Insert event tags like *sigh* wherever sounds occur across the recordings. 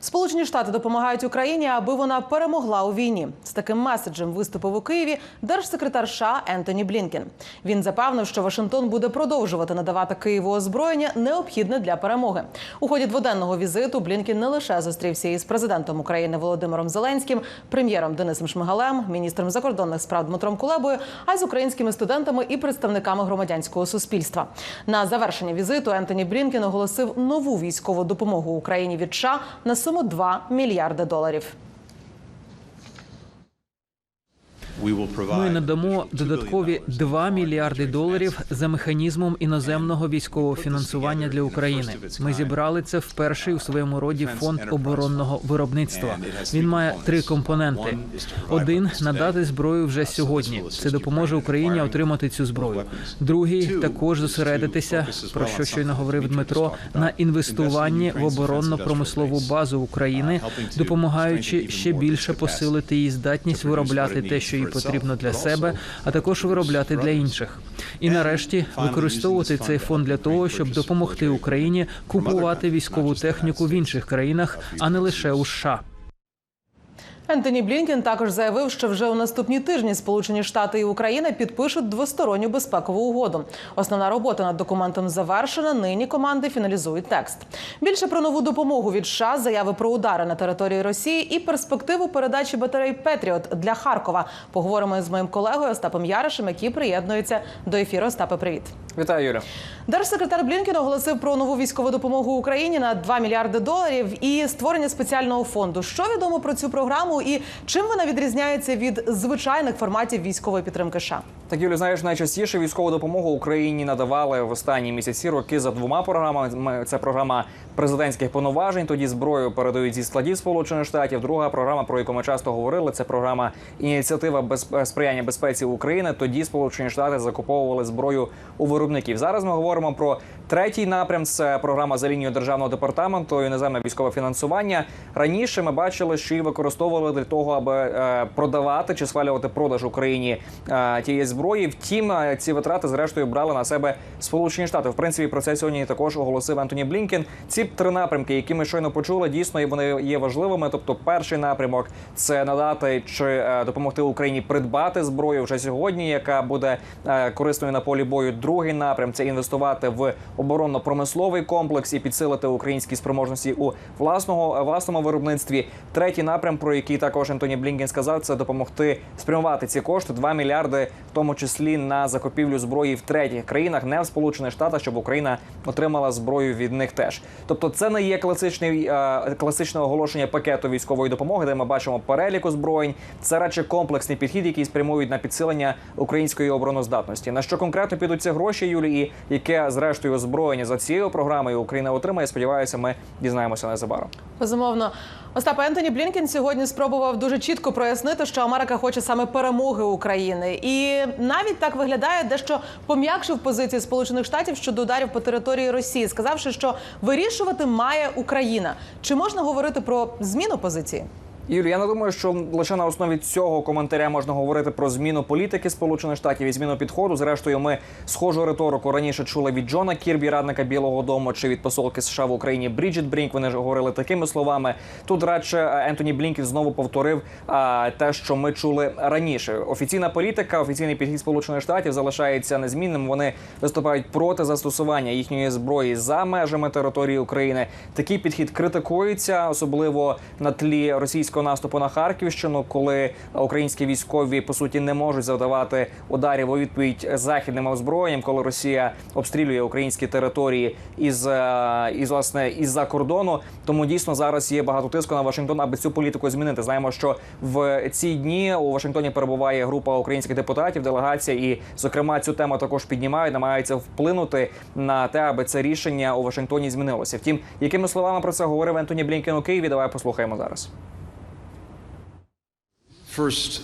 Сполучені Штати допомагають Україні, аби вона перемогла у війні. З таким меседжем виступив у Києві держсекретар США Ентоні Блінкен. Він запевнив, що Вашингтон буде продовжувати надавати Києву озброєння необхідне для перемоги. У ході дводенного візиту Блінкен не лише зустрівся із президентом України Володимиром Зеленським, прем'єром Денисом Шмигалем, міністром закордонних справ Дмитром Кулебою, а й з українськими студентами і представниками громадянського суспільства. На завершення візиту Ентоні Блінкен оголосив нову військову допомогу Україні від США на суму 2 мільярди доларів. Ми надамо додаткові 2 мільярди доларів за механізмом іноземного військового фінансування для України. Ми зібрали це вперше у своєму роді фонд оборонного виробництва. Він має три компоненти: один надати зброю вже сьогодні. Це допоможе Україні отримати цю зброю. Другий також зосередитися, про що щойно говорив Дмитро, на інвестуванні в оборонно-промислову базу України, допомагаючи ще більше посилити її здатність виробляти те, що їй потрібно для себе, а також виробляти для інших. І нарешті використовувати цей фонд для того, щоб допомогти Україні купувати військову техніку в інших країнах, а не лише у США. Ентоні Блінкен також заявив, що вже у наступні тижні Сполучені Штати і Україна підпишуть двосторонню безпекову угоду. Основна робота над документом завершена. Нині команди фіналізують текст. Більше про нову допомогу від США, заяви про удари на території Росії і перспективу передачі батарей Петріот для Харкова. Поговоримо з моїм колегою Остапом Яришем, який приєднується до ефіру. Остапе, привіт. Вітаю, Юля. Держсекретар Блінкен оголосив про нову військову допомогу Україні на 2 мільярди доларів і створення спеціального фонду. Що відомо про цю програму і чим вона відрізняється від звичайних форматів військової підтримки США? Так, Юлі, знаєш, найчастіше військову допомогу Україні надавали в останні місяці роки за двома програмами. Це програма президентських повноважень. Тоді зброю передають зі складів Сполучених Штатів. Друга програма, про яку ми часто говорили, це програма ініціатива без сприяння безпеці України. Тоді Сполучені Штати закуповували зброю у виробників. Зараз ми говоримо про третій напрям. Це програма за лінією державного департаменту іноземне військове фінансування. Раніше ми бачили, що її використовували для того, аби е, продавати чи схвалювати продаж Україні е, тієї зброї. Втім, е, ці витрати зрештою брали на себе Сполучені Штати. В принципі, про це сьогодні також оголосив Антоні Блінкен. Ці три напрямки, які ми щойно почули, дійсно і вони є важливими. Тобто, перший напрямок це надати чи допомогти Україні придбати зброю вже сьогодні, яка буде корисною на полі бою. Другий напрям це інвестувати в оборонно-промисловий комплекс і підсилити українські спроможності у власного власному виробництві. Третій напрям, про який також Антоні Блінкен сказав, це допомогти спрямувати ці кошти 2 мільярди, в тому числі на закупівлю зброї в третіх країнах, не в Сполучених Штатах, щоб Україна отримала зброю від них теж. Тобто, це не є класичний е, класичне оголошення пакету військової допомоги, де ми бачимо перелік озброєнь. Це радше комплексний підхід, який спрямують на підсилення української обороноздатності. На що конкретно підуть ці гроші, Юлі, і яке зрештою озброєння за цією програмою Україна отримає? Сподіваюся, ми дізнаємося незабаром. Безумовно, Остап Ентоні Блінкен сьогодні спробував дуже чітко прояснити, що Америка хоче саме перемоги України, і навіть так виглядає, дещо пом'якшив позиції Сполучених Штатів щодо ударів по території Росії, сказавши, що вирішувати має Україна. Чи можна говорити про зміну позиції? Юрій, я не думаю, що лише на основі цього коментаря можна говорити про зміну політики Сполучених Штатів і зміну підходу. Зрештою, ми схожу риторику раніше чули від Джона Кірбі, радника Білого Дому, чи від посолки США в Україні Бріджит Брінк. Вони ж говорили такими словами. Тут радше Ентоні Блінкен знову повторив а, те, що ми чули раніше. Офіційна політика, офіційний підхід Сполучених Штатів залишається незмінним. Вони виступають проти застосування їхньої зброї за межами території України. Такий підхід критикується, особливо на тлі російського наступу на Харківщину, коли українські військові по суті не можуть завдавати ударів у відповідь західним озброєнням, коли Росія обстрілює українські території із, е, із власне із за кордону. Тому дійсно зараз є багато тиску на Вашингтон, аби цю політику змінити. Знаємо, що в ці дні у Вашингтоні перебуває група українських депутатів, делегація, і зокрема цю тему також піднімають, намагаються вплинути на те, аби це рішення у Вашингтоні змінилося. Втім, якими словами про це говорив Ентоні Блінкен у Києві? Давай послухаємо зараз. First,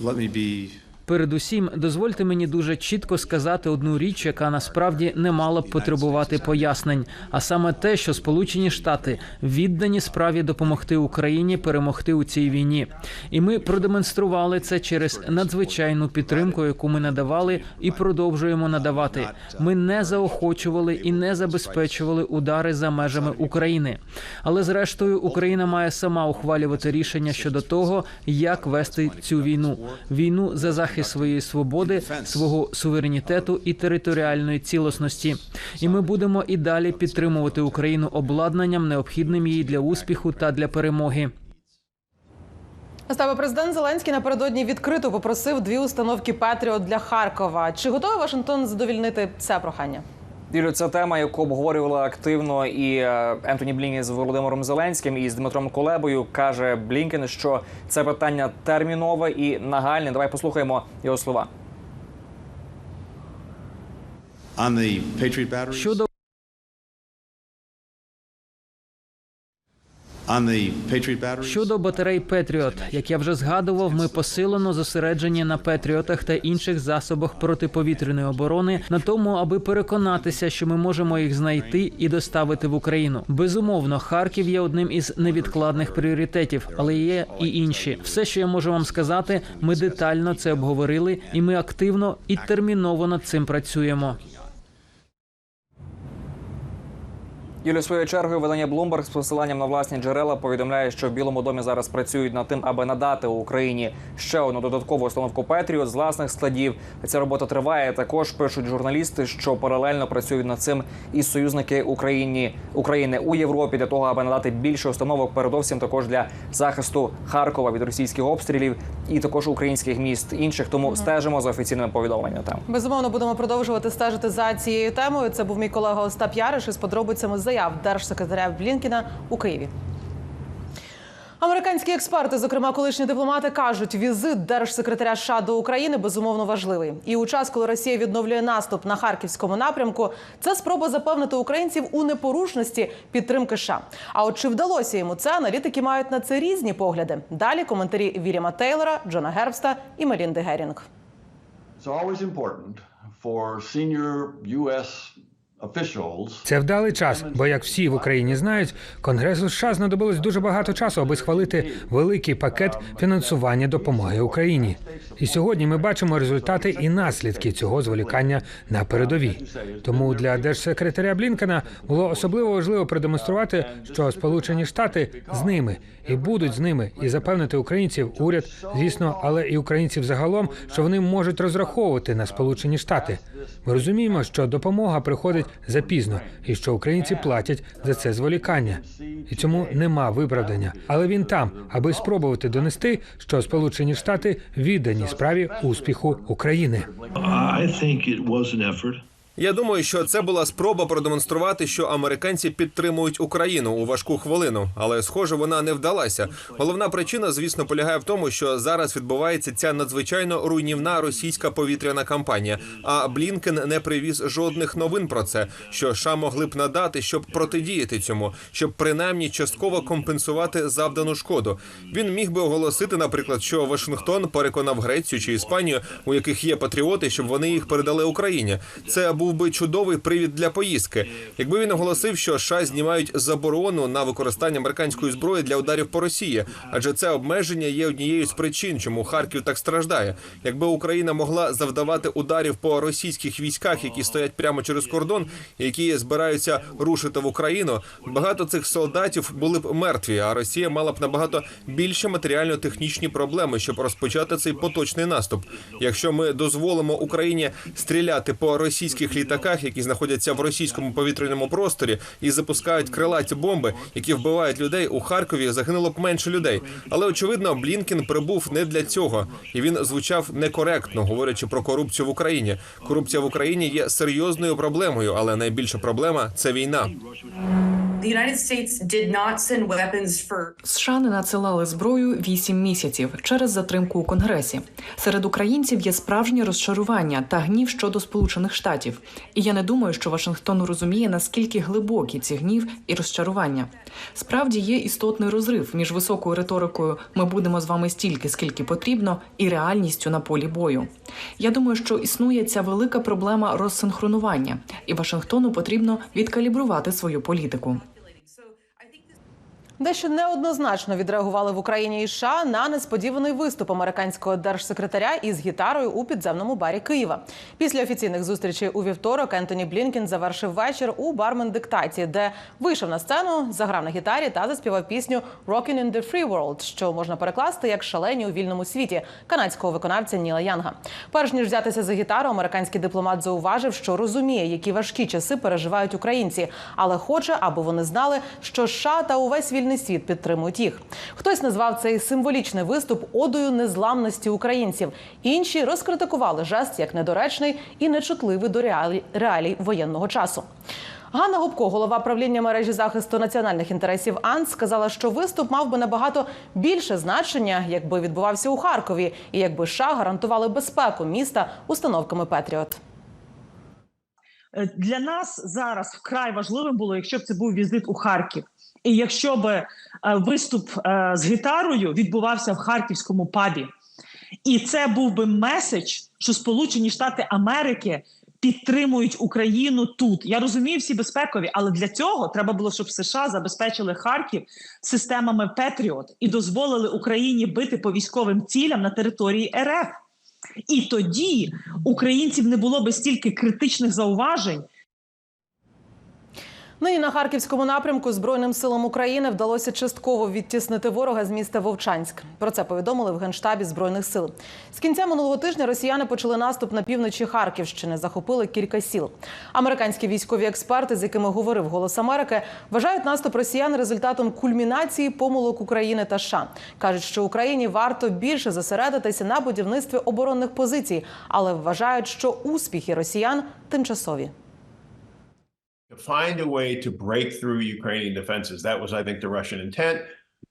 let me be Передусім, дозвольте мені дуже чітко сказати одну річ, яка насправді не мала б потребувати пояснень, а саме те, що Сполучені Штати віддані справі допомогти Україні перемогти у цій війні, і ми продемонстрували це через надзвичайну підтримку, яку ми надавали і продовжуємо надавати. Ми не заохочували і не забезпечували удари за межами України. Але зрештою Україна має сама ухвалювати рішення щодо того, як вести цю війну війну за захист своєї свободи, свого суверенітету і територіальної цілісності. І ми будемо і далі підтримувати Україну обладнанням, необхідним їй для успіху та для перемоги. Остапе, президент Зеленський напередодні відкрито попросив дві установки Петріот для Харкова. Чи готовий Вашингтон задовільнити це прохання? Юлю, це тема, яку обговорювали активно і е, Ентоні Блінкен з Володимиром Зеленським і з Дмитром Кулебою. каже Блінкен, що це питання термінове і нагальне. Давай послухаємо його слова. Щодо Щодо батарей Петріот, як я вже згадував, ми посилено зосереджені на Петріотах та інших засобах протиповітряної оборони на тому, аби переконатися, що ми можемо їх знайти і доставити в Україну. Безумовно, Харків є одним із невідкладних пріоритетів, але є і інші. Все, що я можу вам сказати, ми детально це обговорили, і ми активно і терміново над цим працюємо. Юлі, своєю чергою видання Bloomberg з посиланням на власні джерела повідомляє, що в Білому домі зараз працюють над тим, аби надати Україні ще одну додаткову установку Петріот з власних складів. Ця робота триває. Також пишуть журналісти, що паралельно працюють над цим і союзники Україні України у Європі для того, аби надати більше установок, передовсім також для захисту Харкова від російських обстрілів і також українських міст інших. Тому стежимо за офіційними повідомленнями. Там. Безумовно, будемо продовжувати стежити за цією темою. Це був мій колега Остап Яриш із подробицями заяв держсекретаря Блінкіна у Києві. Американські експерти, зокрема колишні дипломати, кажуть, візит держсекретаря США до України безумовно важливий. І у час, коли Росія відновлює наступ на харківському напрямку, це спроба запевнити українців у непорушності підтримки США. А от чи вдалося йому це, аналітики мають на це різні погляди. Далі коментарі Вільяма Тейлора, Джона Гербста і Мелінди Герінг. It's always important for senior U.S. Це вдалий час, бо як всі в Україні знають, Конгресу США знадобилось дуже багато часу, аби схвалити великий пакет фінансування допомоги Україні. І сьогодні ми бачимо результати і наслідки цього зволікання на передовій. Тому для держсекретаря Блінкена було особливо важливо продемонструвати, що Сполучені Штати з ними і будуть з ними, і запевнити українців, уряд, звісно, але і українців загалом, що вони можуть розраховувати на Сполучені Штати. Ми розуміємо, що допомога приходить запізно, і що українці платять за це зволікання. І цьому нема виправдання. Але він там, аби спробувати донести, що Сполучені Штати віддані справі успіху України. Я думаю, що це була спроба продемонструвати, що американці підтримують Україну у важку хвилину, але схоже, вона не вдалася. Головна причина, звісно, полягає в тому, що зараз відбувається ця надзвичайно руйнівна російська повітряна кампанія. А Блінкен не привіз жодних новин про це, що США могли б надати, щоб протидіяти цьому, щоб принаймні частково компенсувати завдану шкоду. Він міг би оголосити, наприклад, що Вашингтон переконав Грецію чи Іспанію, у яких є патріоти, щоб вони їх передали Україні. Це був би чудовий привід для поїздки. Якби він оголосив, що США знімають заборону на використання американської зброї для ударів по Росії, адже це обмеження є однією з причин, чому Харків так страждає. Якби Україна могла завдавати ударів по російських військах, які стоять прямо через кордон, які збираються рушити в Україну, багато цих солдатів були б мертві. А Росія мала б набагато більше матеріально-технічні проблеми, щоб розпочати цей поточний наступ. Якщо ми дозволимо Україні стріляти по російських літаках, які знаходяться в російському повітряному просторі, і запускають крилаті бомби, які вбивають людей у Харкові, загинуло б менше людей. Але очевидно, Блінкін прибув не для цього, і він звучав некоректно, говорячи про корупцію в Україні. Корупція в Україні є серйозною проблемою, але найбільша проблема це війна. США не надсилали зброю вісім місяців через затримку у конгресі. Серед українців є справжнє розчарування та гнів щодо Сполучених Штатів. І я не думаю, що Вашингтон розуміє наскільки глибокі ці гнів і розчарування. Справді є істотний розрив між високою риторикою Ми будемо з вами стільки, скільки потрібно, і реальністю на полі бою. Я думаю, що існує ця велика проблема розсинхронування, і Вашингтону потрібно відкалібрувати свою політику. Дещо неоднозначно відреагували в Україні і США на несподіваний виступ американського держсекретаря із гітарою у підземному барі Києва. Після офіційних зустрічей у вівторок Ентоні Блінкен завершив вечір у бармен диктаті, де вийшов на сцену, заграв на гітарі та заспівав пісню «Rockin' in the Free World», що можна перекласти як шалені у вільному світі канадського виконавця Ніла Янга. Перш ніж взятися за гітару, американський дипломат зауважив, що розуміє, які важкі часи переживають українці, але хоче, аби вони знали, що США та увесь вільний світ підтримують їх. Хтось назвав цей символічний виступ одою незламності українців. Інші розкритикували жест як недоречний і нечутливий до реалій, реалій воєнного часу. Ганна Губко, голова правління мережі захисту національних інтересів АНС, сказала, що виступ мав би набагато більше значення, якби відбувався у Харкові, і якби США гарантували безпеку міста установками Петріот. Е, Для нас зараз вкрай важливим було, якщо б це був візит у Харків, і якщо б е, виступ е, з гітарою відбувався в харківському пабі, і це був би меседж, що Сполучені Штати Америки підтримують Україну тут. Я розумію всі безпекові, але для цього треба було, щоб США забезпечили Харків системами Петріот і дозволили Україні бити по військовим цілям на території РФ. І тоді українців не було би стільки критичних зауважень. Нині на харківському напрямку Збройним силам України вдалося частково відтіснити ворога з міста Вовчанськ. Про це повідомили в генштабі збройних сил. З кінця минулого тижня росіяни почали наступ на півночі Харківщини, захопили кілька сіл. Американські військові експерти, з якими говорив Голос Америки, вважають наступ росіян результатом кульмінації помилок України та США. кажуть, що Україні варто більше зосередитися на будівництві оборонних позицій, але вважають, що успіхи росіян тимчасові. To find a way to break through Ukrainian defenses. That was, I think, the Russian intent.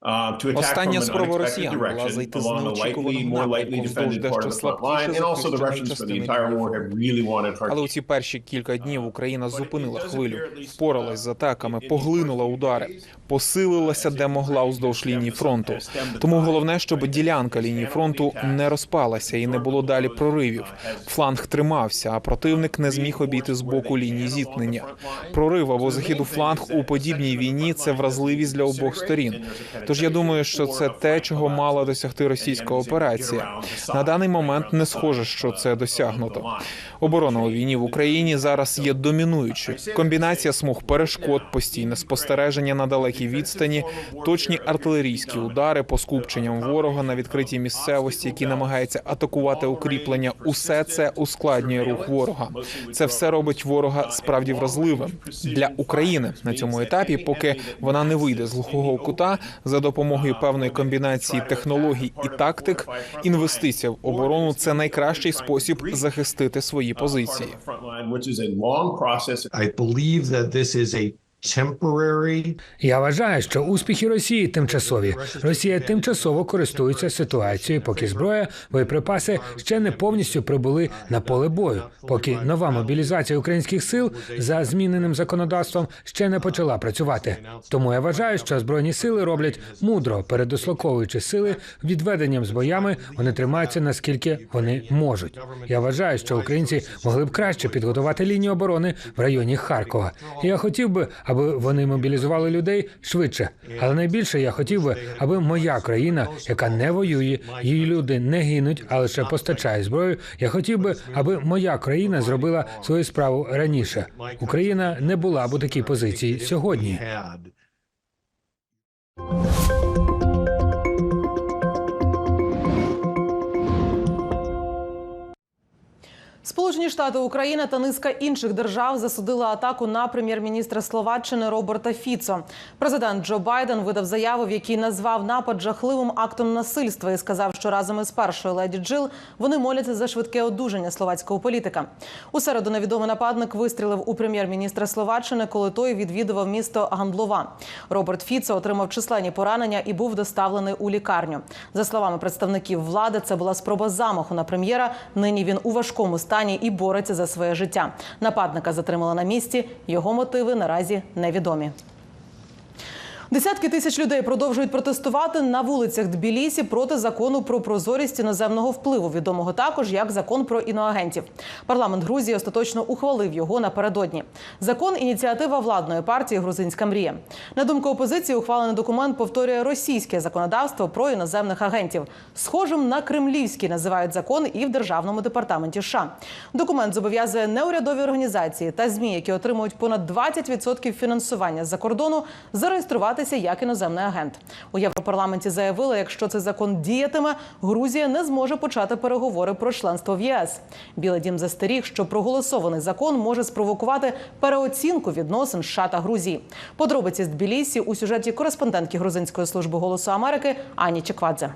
Uh, to attack Остання from an спроба unexpected росіян була direction зайти з along the неочікуваного likely, more lightly напрямку вздовж defended part of дещо the front line. слабкіше And also the захищеної Russians for the частини entire war лінії have really wanted Але Kharkiv. у ці перші кілька днів Україна зупинила хвилю, впоралась з атаками, поглинула удари, посилилася де могла уздовж лінії фронту. Тому головне, щоб ділянка лінії фронту не розпалася і не було далі проривів. Фланг тримався, а противник не зміг обійти з боку лінії зіткнення. Прорив або захід у фланг у подібній війні це вразливість для обох сторін. Тож я думаю, що це те, чого мала досягти російська операція. На даний момент не схоже, що це досягнуто. Оборона у війні в Україні зараз є домінуючою. Комбінація смуг перешкод, постійне спостереження на далекій відстані, точні артилерійські удари по скупченням ворога на відкритій місцевості, які намагаються атакувати укріплення. Усе це ускладнює рух ворога. Це все робить ворога справді вразливим для України на цьому етапі, поки вона не вийде з глухого кута за допомогою певної комбінації технологій і тактик. Інвестиція в оборону це найкращий спосіб захистити свої позиції. I believe that this Я вважаю, що успіхи Росії тимчасові. Росія тимчасово користується ситуацією, поки зброя, боєприпаси ще не повністю прибули на поле бою, поки нова мобілізація українських сил за зміненим законодавством ще не почала працювати. Тому я вважаю, що збройні сили роблять мудро, передослоковуючи сили відведенням з боями, вони тримаються наскільки вони можуть. Я вважаю, що українці могли б краще підготувати лінію оборони в районі Харкова. Я хотів би, аби вони мобілізували людей швидше. Але найбільше я хотів би, аби моя країна, яка не воює, її люди не гинуть, а лише постачає зброю. Я хотів би, аби моя країна зробила свою справу раніше. Україна не була б у такій позиції сьогодні. Сполучені Штати, Україна та низка інших держав засудили атаку на прем'єр-міністра Словаччини Роберта Фіцо. Президент Джо Байден видав заяву, в якій назвав напад жахливим актом насильства і сказав, що разом із першою леді Джил вони моляться за швидке одужання словацького політика. У середу невідомий нападник вистрілив у прем'єр-міністра Словаччини, коли той відвідував місто Гандлова. Роберт Фіцо отримав численні поранення і був доставлений у лікарню. За словами представників влади, це була спроба замаху на прем'єра. Нині він у важкому стані і бореться за своє життя. Нападника затримали на місці. Його мотиви наразі невідомі. Десятки тисяч людей продовжують протестувати на вулицях Тбілісі проти закону про прозорість іноземного впливу, відомого також як закон про іноагентів. Парламент Грузії остаточно ухвалив його напередодні. Закон ініціатива владної партії Грузинська мрія. На думку опозиції, ухвалений документ повторює російське законодавство про іноземних агентів. Схожим на кремлівський називають закон і в державному департаменті США. Документ зобов'язує неурядові організації та змі, які отримують понад 20% фінансування з-за кордону, зареєструватися як іноземний агент. У Європарламенті заявили, якщо цей закон діятиме, Грузія не зможе почати переговори про членство в ЄС. Білий дім застеріг, що проголосований закон може спровокувати переоцінку відносин США та Грузії. Подробиці з Тбілісі у сюжеті кореспондентки Грузинської служби голосу Америки Ані Чеквадзе.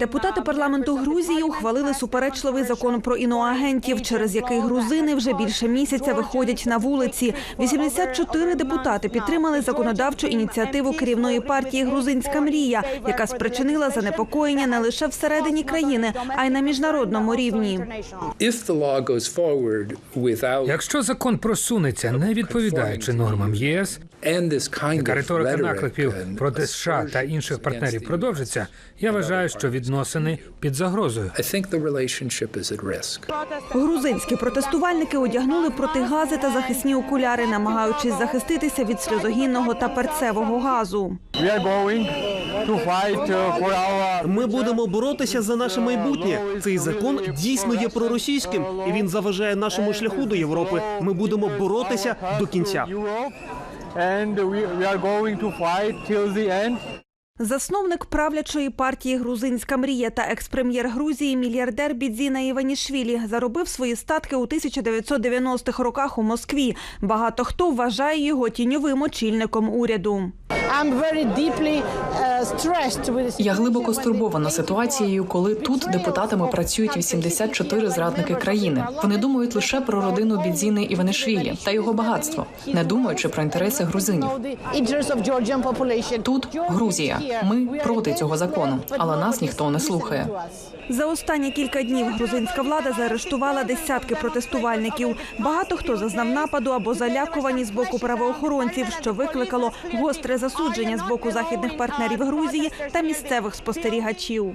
Депутати парламенту Грузії ухвалили суперечливий закон про іноагентів, через який грузини вже більше місяця виходять на вулиці. 84 депутати підтримали законодавчу ініціативу керівної партії Грузинська мрія, яка спричинила занепокоєння не лише всередині країни, а й на міжнародному рівні. Якщо закон просунеться, не відповідаючи нормам ЄС, яка риторика наклепів проти США та інших партнерів продовжиться, я вважаю, що відносини під загрозою. Грузинські протестувальники одягнули протигази та захисні окуляри, намагаючись захиститися від сльозогінного та перцевого газу. Ми будемо боротися за наше майбутнє. Цей закон дійсно є проросійським, і він заважає нашому шляху до Європи. Ми будемо боротися до кінця. Засновник правлячої партії Грузинська мрія та екс-прем'єр Грузії мільярдер Бідзіна Іванішвілі заробив свої статки у 1990-х роках у Москві. Багато хто вважає його тіньовим очільником уряду. Я глибоко стурбована ситуацією, коли тут депутатами працюють 84 зрадники країни. Вони думають лише про родину Бідзіни Іванишвілі та його багатство, не думаючи про інтереси грузинів. Тут Грузія. Ми проти цього закону, але нас ніхто не слухає. За останні кілька днів грузинська влада заарештувала десятки протестувальників. Багато хто зазнав нападу або залякувані з боку правоохоронців, що викликало гостре засудження з боку західних партнерів Грузії та місцевих спостерігачів.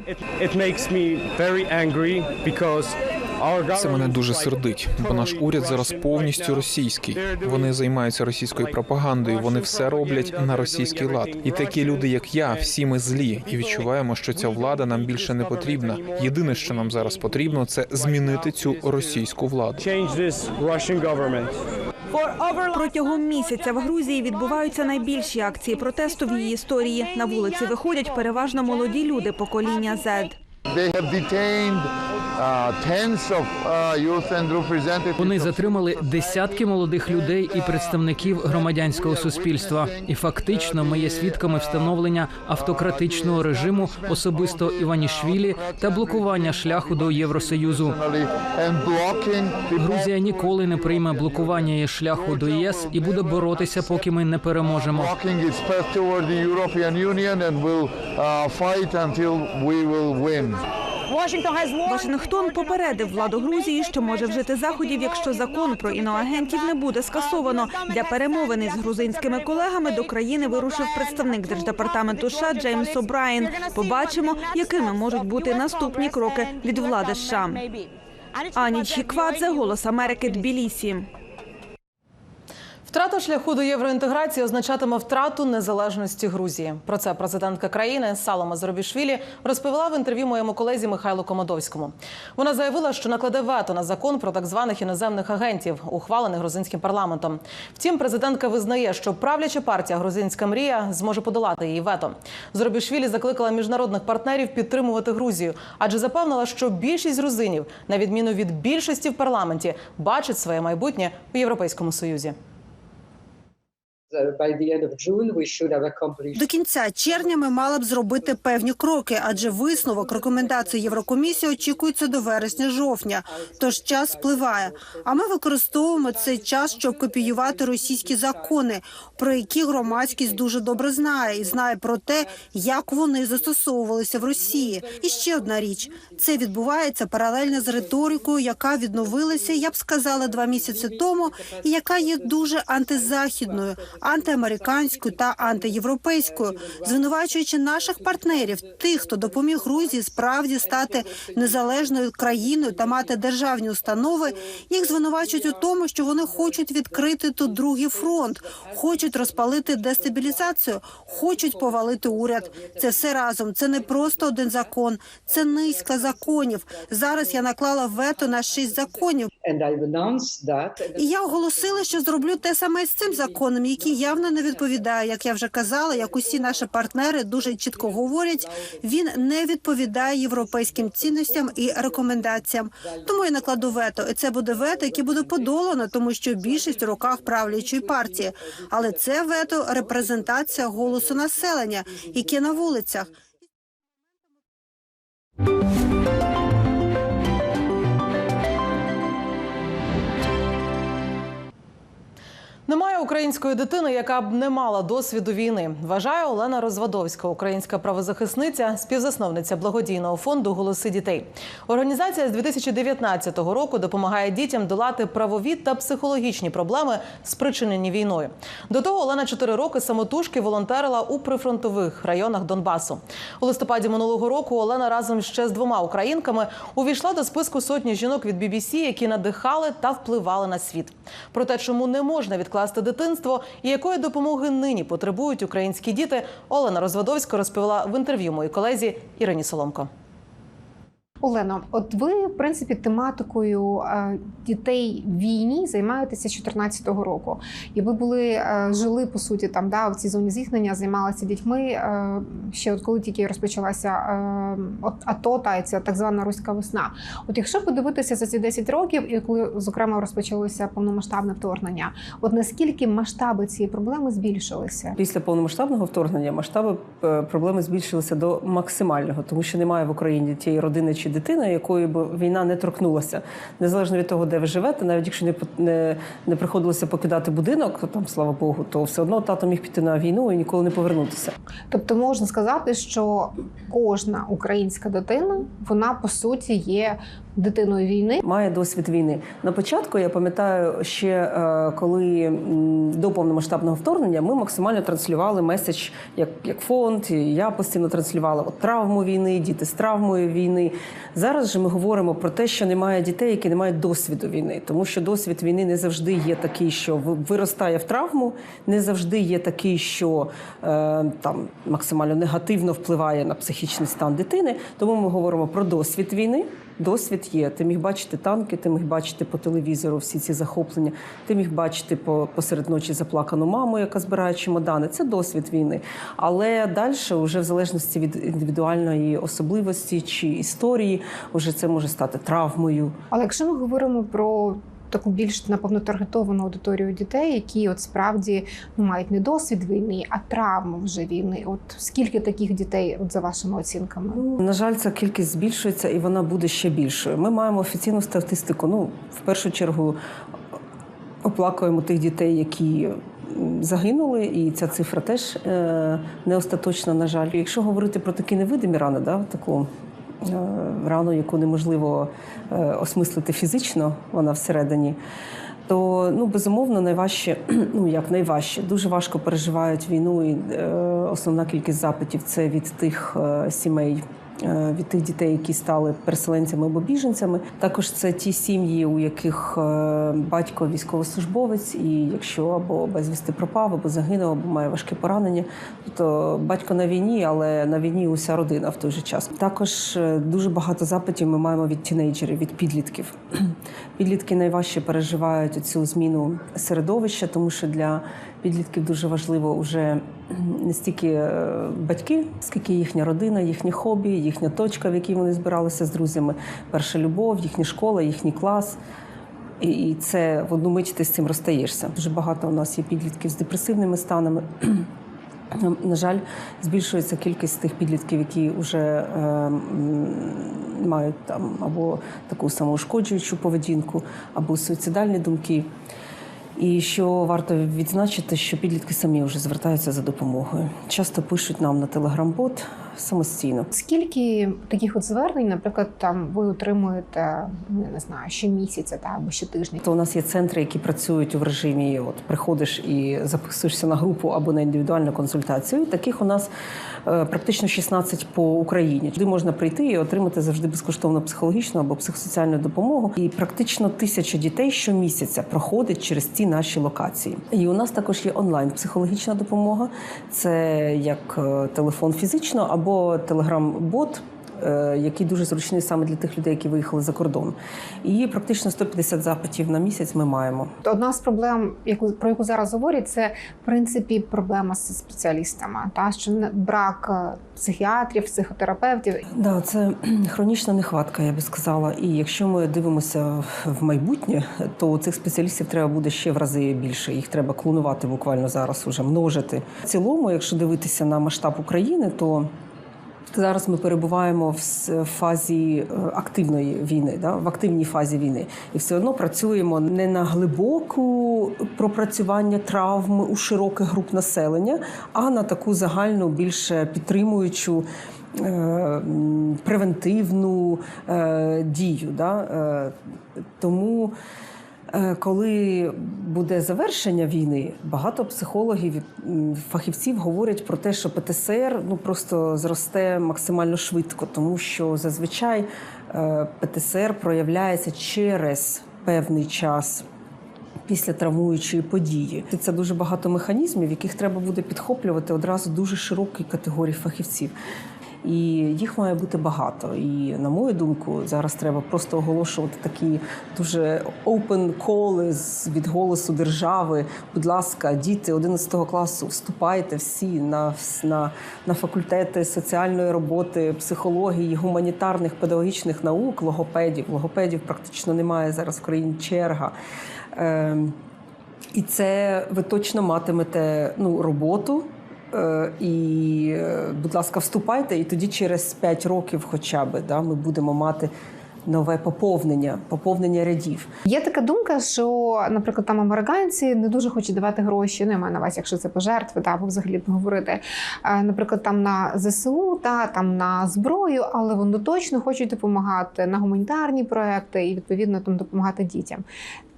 Це мене дуже сердить, бо наш уряд зараз повністю російський. Вони займаються російською пропагандою. Вони все роблять на російський лад. І такі люди, як я, всі ми злі, і відчуваємо, що ця влада нам більше не потрібна. Єдине, що нам зараз потрібно, це змінити цю російську владу. Протягом місяця в Грузії відбуваються найбільші акції протесту в її історії. На вулиці виходять переважно молоді люди покоління Z. Вони затримали десятки молодих людей і представників громадянського суспільства. І фактично ми є свідками встановлення автократичного режиму особисто Іванішвілі та блокування шляху до Євросоюзу. Грузія ніколи не прийме блокування її шляху до ЄС і буде боротися, поки ми не переможемо. Вашингтон попередив владу Грузії, що може вжити заходів, якщо закон про іноагентів не буде скасовано. Для перемовини з грузинськими колегами до країни вирушив представник держдепартаменту США Джеймс О'Брайен. Побачимо, якими можуть бути наступні кроки від влади США. Ані Чіквадзе, голос Америки, Тбілісі. Втрата шляху до євроінтеграції означатиме втрату незалежності Грузії. Про це президентка країни Салома Зоробішвілі розповіла в інтерв'ю моєму колезі Михайлу Комодовському. Вона заявила, що накладе вето на закон про так званих іноземних агентів, ухвалений грузинським парламентом. Втім, президентка визнає, що правляча партія Грузинська мрія зможе подолати її вето. Зоробішвілі закликала міжнародних партнерів підтримувати Грузію, адже запевнила, що більшість грузинів, на відміну від більшості в парламенті, бачить своє майбутнє у Європейському Союзі. До кінця червня ми мали б зробити певні кроки, адже висновок рекомендацій Єврокомісії очікується до вересня-жовтня. Тож час спливає. А ми використовуємо цей час, щоб копіювати російські закони, про які громадськість дуже добре знає, і знає про те, як вони застосовувалися в Росії. І ще одна річ: це відбувається паралельно з риторикою, яка відновилася, я б сказала, два місяці тому, і яка є дуже антизахідною антиамериканською та антиєвропейською, звинувачуючи наших партнерів, тих, хто допоміг Грузії справді стати незалежною країною та мати державні установи, їх звинувачують у тому, що вони хочуть відкрити тут другий фронт, хочуть розпалити дестабілізацію, хочуть повалити уряд. Це все разом. Це не просто один закон, це низка законів. Зараз я наклала вето на шість законів. І я оголосила, що зроблю те саме з цим законом, який явно не відповідає, як я вже казала, як усі наші партнери дуже чітко говорять. Він не відповідає європейським цінностям і рекомендаціям. Тому я накладу вето. І це буде вето, яке буде подолано, тому що більшість у руках правлячої партії. Але це вето репрезентація голосу населення, яке на вулицях. Української дитини, яка б не мала досвіду війни. Вважає Олена Розвадовська, українська правозахисниця, співзасновниця благодійного фонду Голоси дітей. Організація з 2019 року допомагає дітям долати правові та психологічні проблеми, спричинені війною. До того Олена 4 роки самотужки волонтерила у прифронтових районах Донбасу. У листопаді минулого року Олена разом ще з двома українками увійшла до списку сотні жінок від BBC, які надихали та впливали на світ. Про те, чому не можна відкласти дитинство і якої допомоги нині потребують українські діти, Олена Розвадовська розповіла в інтерв'ю моїй колезі Ірині Соломко. Олено, от ви в принципі тематикою е, дітей в війні займаєтеся з 2014 року, і ви були е, жили по суті там, да, в цій зоні зіткнення, займалися дітьми е, ще от коли тільки розпочалася АТО та ця так звана руська весна. От якщо подивитися за ці 10 років, і коли зокрема розпочалося повномасштабне вторгнення, от наскільки масштаби цієї проблеми збільшилися? Після повномасштабного вторгнення масштаби проблеми збільшилися до максимального, тому що немає в Україні тієї родини чи дитини, якої б війна не торкнулася, незалежно від того, де ви живете, навіть якщо не не, не приходилося покидати будинок, там слава Богу, то все одно тато міг піти на війну і ніколи не повернутися. Тобто можна сказати, що кожна українська дитина, вона по суті є дитиною війни. Має досвід війни. На початку я пам'ятаю ще е, коли до повномасштабного вторгнення ми максимально транслювали меседж як, як фонд. І я постійно транслювала от, травму війни, діти з травмою війни. Зараз же ми говоримо про те, що немає дітей, які не мають досвіду війни, тому що досвід війни не завжди є такий, що виростає в травму, не завжди є такий, що е, там максимально негативно впливає на психічний стан дитини. Тому ми говоримо про досвід війни. Досвід є. Ти міг бачити танки, ти міг бачити по телевізору всі ці захоплення. Ти міг бачити по посеред ночі заплакану маму, яка збирає чемодани. Це досвід війни. Але далі, вже в залежності від індивідуальної особливості чи історії, вже це може стати травмою. Але якщо ми говоримо про таку більш напевно таргетовану аудиторію дітей, які от справді ну, мають не досвід війни, а травму вже війни. От скільки таких дітей, от за вашими оцінками? На жаль, ця кількість збільшується і вона буде ще більшою. Ми маємо офіційну статистику. Ну, в першу чергу оплакуємо тих дітей, які загинули, і ця цифра теж е, не остаточна, на жаль. Якщо говорити про такі невидимі рани, да, таку рану, яку неможливо е, осмислити фізично, вона всередині. То ну безумовно найважче, *clears throat* ну як найважче, дуже важко переживають війну. І е, основна кількість запитів це від тих е, сімей, е, від тих дітей, які стали переселенцями або біженцями. Також це ті сім'ї, у яких е, батько військовослужбовець, і якщо або безвісти пропав, або загинув, або має важке поранення, то батько на війні, але на війні уся родина в той же час. Також е, дуже багато запитів ми маємо від тінейджерів, від підлітків. *clears throat* Підлітки найважче переживають цю зміну середовища, тому що для підлітків дуже важливо вже не стільки е, батьки, скільки їхня родина, їхнє хобі, їхня точка, в якій вони збиралися з друзями, перша любов, їхня школа, їхній клас. І це в одну мить ти з цим розстаєшся. Дуже багато у нас є підлітків з депресивними станами. *clears throat* На жаль, збільшується кількість тих підлітків, які вже е, мають там або таку самоушкоджуючу поведінку, або суїцидальні думки. І що варто відзначити, що підлітки самі вже звертаються за допомогою. Часто пишуть нам на телеграм-бот самостійно. Скільки таких от звернень, наприклад, там ви отримуєте, ну, не знаю, щомісяця та або щотижня? То у нас є центри, які працюють в режимі. От приходиш і записуєшся на групу або на індивідуальну консультацію. Таких у нас е, практично 16 по Україні. Туди можна прийти і отримати завжди безкоштовно психологічну або психосоціальну допомогу. І практично тисяча дітей щомісяця проходить через ці наші локації. І у нас також є онлайн психологічна допомога. Це як е, телефон фізично або телеграм-бот. е, Який дуже зручний саме для тих людей, які виїхали за кордон, і практично 150 запитів на місяць ми маємо. Одна з проблем, яку про яку зараз говорять, це в принципі проблема з спеціалістами, та що не- брак е, психіатрів, психотерапевтів. Да, це *clears throat* хронічна нехватка, я би сказала. І якщо ми дивимося в майбутнє, то цих спеціалістів треба буде ще в рази більше. Їх треба клонувати буквально зараз, уже множити. В цілому, якщо дивитися на масштаб України, то Зараз ми перебуваємо в фазі е, активної війни, да? в активній фазі війни, і все одно працюємо не на глибоку пропрацювання травм у широких груп населення, а на таку загальну, більш підтримуючу. е, Превентивну е, дію, Да? Е, тому Е, Коли буде завершення війни, багато психологів фахівців говорять про те, що ПТСР ну просто зросте максимально швидко, тому що зазвичай е, ПТСР проявляється через певний час. Після травмуючої події це дуже багато механізмів, яких треба буде підхоплювати одразу дуже широкій категорії фахівців. І їх має бути багато. І на мою думку, зараз треба просто оголошувати такі дуже open коли від голосу держави. Будь ласка, діти 11 класу, вступайте всі на, на, на факультети соціальної роботи, психології, гуманітарних педагогічних наук, логопедів. Логопедів практично немає зараз в країні черга. Ем, і це ви точно матимете ну, роботу. Е, І, е, будь ласка, вступайте, і тоді через 5 років, хоча б, да, ми будемо мати нове поповнення, поповнення рядів. Є така думка, що, наприклад, там американці не дуже хочуть давати гроші. Ну, я маю на увазі, якщо це пожертви, та або взагалі говорити, е, наприклад, там на ЗСУ, та там на зброю, але вони точно хочуть допомагати на гуманітарні проекти і відповідно там допомагати дітям.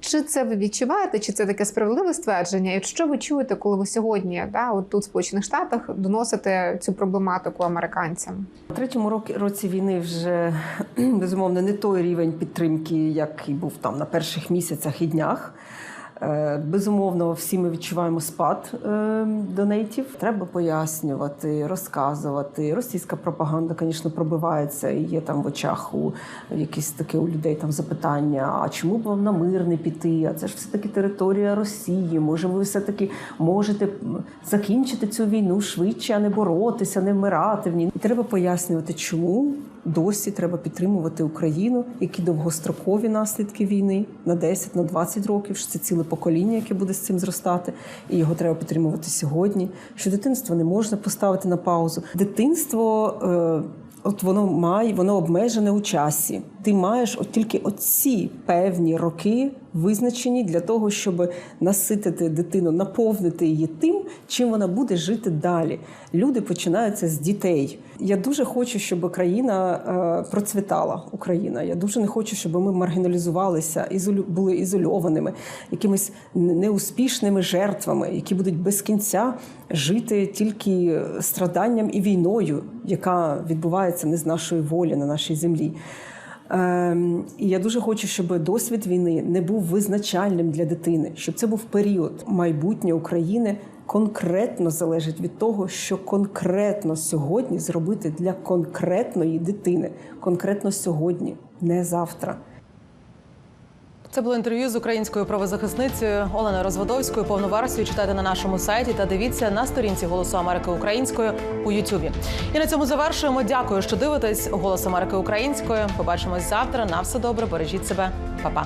Чи це ви відчуваєте, чи це таке справедливе ствердження? І що ви чуєте, коли ви сьогодні, да, от тут в Сполучених Штатах, доносите цю проблематику американцям? У третьому році, році війни вже *clears throat* безумовно не той рівень підтримки, який був там на перших місяцях і днях. Е, Безумовно, всі ми відчуваємо спад е, донейтів. Треба пояснювати, розказувати. Російська пропаганда, звісно, пробивається і є там в очах у якісь таке у людей там запитання: а чому б вам на мир не піти? А це ж все таки територія Росії. Може, ви все таки можете закінчити цю війну швидше, а не боротися, не вмирати в ній. І треба пояснювати, чому досі треба підтримувати Україну, які довгострокові наслідки війни на 10, на 20 років. що Це ціле покоління, яке буде з цим зростати, і його треба підтримувати сьогодні. Що дитинство не можна поставити на паузу. Дитинство. Е, От воно має, воно обмежене у часі. Ти маєш от тільки оці певні роки визначені для того, щоб наситити дитину, наповнити її тим, чим вона буде жити далі. Люди починаються з дітей. Я дуже хочу, щоб країна е, процвітала. Україна. Я дуже не хочу, щоб ми маргіналізувалися, ізолю були ізольованими, якимись неуспішними жертвами, які будуть без кінця жити тільки страданням і війною, яка відбувається не з нашої волі на нашій землі. Ем, і я дуже хочу, щоб досвід війни не був визначальним для дитини, щоб це був період майбутнє України. Конкретно залежить від того, що конкретно сьогодні зробити для конкретної дитини, конкретно сьогодні, не завтра. Це було інтерв'ю з українською правозахисницею Оленою Розводовською. Повну версію читайте на нашому сайті та дивіться на сторінці Голосу Америки Українською у Ютубі. І на цьому завершуємо. Дякую, що дивитесь. Голос Америки Українською. Побачимось завтра. На все добре. Бережіть себе, Па-па.